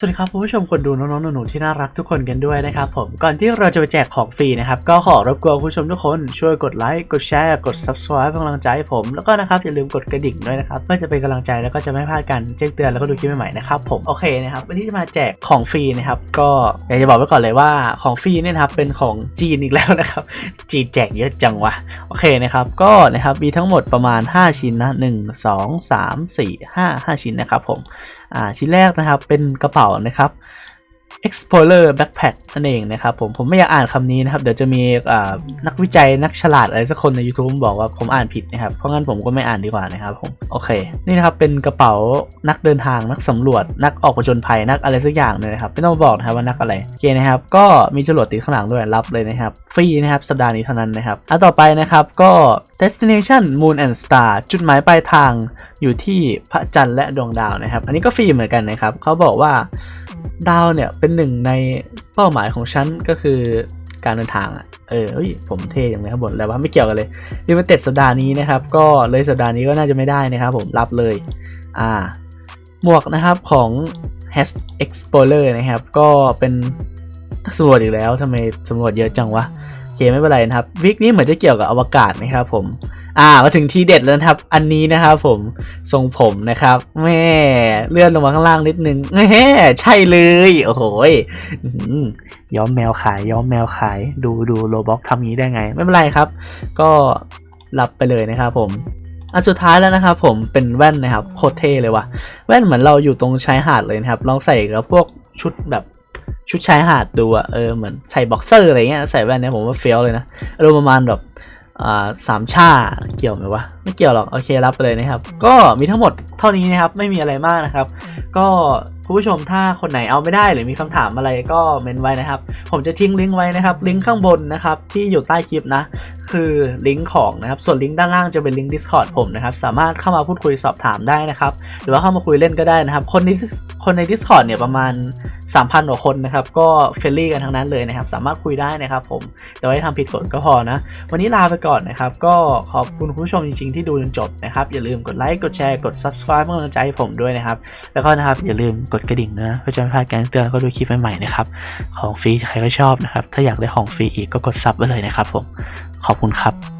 สวัสดีครับผู้ชมคนดูน้องๆหนูๆที่น่ารักทุกคนกันด้วยนะครับผมก่อนที่เราจะไปแจกของฟรีนะครับก็ขอรบกวนผู้ชมทุกคนช่วยกดไลค์กดแชร์กด subscribe เป็นกำลังใจให้ผมแล้วก็นะครับอย่าลืมกดกระดิ่งด้วยนะครับเพื่อจะเป็นกำลังใจแล้วก็จะไม่พลาดการแจ้งเตือนแล้วก็ดูคลิปใหม่ๆนะครับผมโอเคนะครับวันนี้จะมาแจกของฟรีนะครับก็อยากจะบอกไว้ก่อนเลยว่าของฟรีเนี่ยนะครับเป็นของจีนอีกแล้วนะครับจีนแจกเยอะจังวะโอเคนะครับก็นะครับมีทั้งหมดประมาณ 5 ชิ้นนะ1 2 3 4 5 5 ชิ้นนะครับผมอ่าชิ้นแรกนะครับเป็นกระเป๋านะครับ Explorer Backpack นั่นเองนะครับผมผมไม่อยากอ่านคำนี้นะครับ เดี๋ยวจะมีนักวิจัยนักฉลาดอะไรสักคนใน YouTube บอกว่าผมอ่านผิดนะครับ เพราะงั้นผมก็ไม่อ่านดีกว่านะครับผมโอเค นี่นะครับเป็นกระเป๋านักเดินทางนักสำรวจ นักออกผจญภัยนักอะไรสักอย่างเลยนะครับไม่ต้องบอกนะครับว่านักอะไรโอเคนะครับก็มีจรวดติดข้างหลังด้วยรับเลยนะครับฟรีนะครับสัปดาห์นี้เท่านั้นนะครับอันต่อไปนะครับก็ destination moon and star จุดหมายปลายทางอยู่ที่พระจันทร์และดวงดาวนะครับ อันนี้ก็ฟรีเหมือนกันนะครับ เขาบอกว่า ดาวเนี่ยเป็นหนึ่งในเป้าหมายของฉันก็คือการเดินทางอะ เออเฮ้ยผมเท่อย่างเลยครับบทแล้วว่าไม่เกี่ยวกันเลยลิมิเต็ดสัปดาห์นี้นะครับ ก็เลยสัปดาห์นี้ก็น่าจะไม่ได้นะครับผมรับเลย อ่า หมวกนะครับของ Has Explorer นะครับ ก็เป็นนักสำรวจอีกแล้วทำไมสำรวจเยอะจังวะโอเคไม่เป็นไรนะครับ วิกนี้เหมือนจะเกี่ยวกับอวกาศนะครับผม อ่ามาถึงทีเด็ดแล้วนะครับ อันนี้นะครับผมทรงผมนะครับแม่เลื่อนลงมาข้างล่างนิดนึงแม่ใช่เลยโอ้โหยอื้อหือย้อมแมวขายย้อมแมวขาย ดูดูโรบ็อกทำงี้ได้ไง ไม่เป็นไรครับ ก็รับไปเลยนะครับผมอันสุดท้ายแล้วนะครับผมเป็นแว่นนะครับโคตรเท่เลยว่ะแว่นเหมือนเราอยู่ตรงชายหาดเลยนะครับลองใส่กับพวกชุดแบบชุดชายหาดดูอะเออเหมือนใส่บ็อกเซอร์อะไรเงี้ยใส่แว่นเนี่ยผมว่าเฟี้ยวเลยนะอารมณ์ประมาณแบบ สามชาเกี่ยวไหมวะไม่เกี่ยวหรอกโอเครับไปเลยนะครับ ก็มีทั้งหมดเท่านี้นะครับไม่มีอะไรมากนะครับ ก็คุณผู้ชมถ้าคนไหนเอาไม่ได้หรือมีคำถามอะไรก็เมนไว้นะครับ ผมจะทิ้งลิงก์ไว้นะครับลิงก์ข้างบนนะครับที่อยู่ใต้คลิปนะ คือลิงก์ของนะครับส่วนลิงก์ด้านล่างจะเป็นลิงก์ Discord ผมนะครับสามารถเข้ามาพูดคุยสอบถามได้นะครับหรือว่าเข้ามาคุยเล่นก็ได้นะครับ คนในคนใน Discord เนี่ยประมาณ 3,000กว่าคนนะครับก็เฟรนลี่กันทั้งนั้นเลยนะครับสามารถคุยได้นะครับผมแต่ว่าทำผิดกฎก็พอนะ วันนี้ลาไปก่อนนะครับ ก็ขอบคุณผู้ชมจริงๆ ที่ดูจนจบนะครับ อย่าลืมกดไลค์กดแชร์กด subscribe เพื่อเป็นกำลังใจให้ผมด้วยนะครับ แล้วก็นะครับอย่าลืมกดกระดิ่งนะเพื่อจะไม่พลาดการเตือนแล้วก็ดูคลิปใหม่ๆนะครับของฟรีใครก็ชอบนะครับถ้าอยากได้ของฟรีอีกก็กดซับไว้เลยนะครับผม ขอบคุณครับ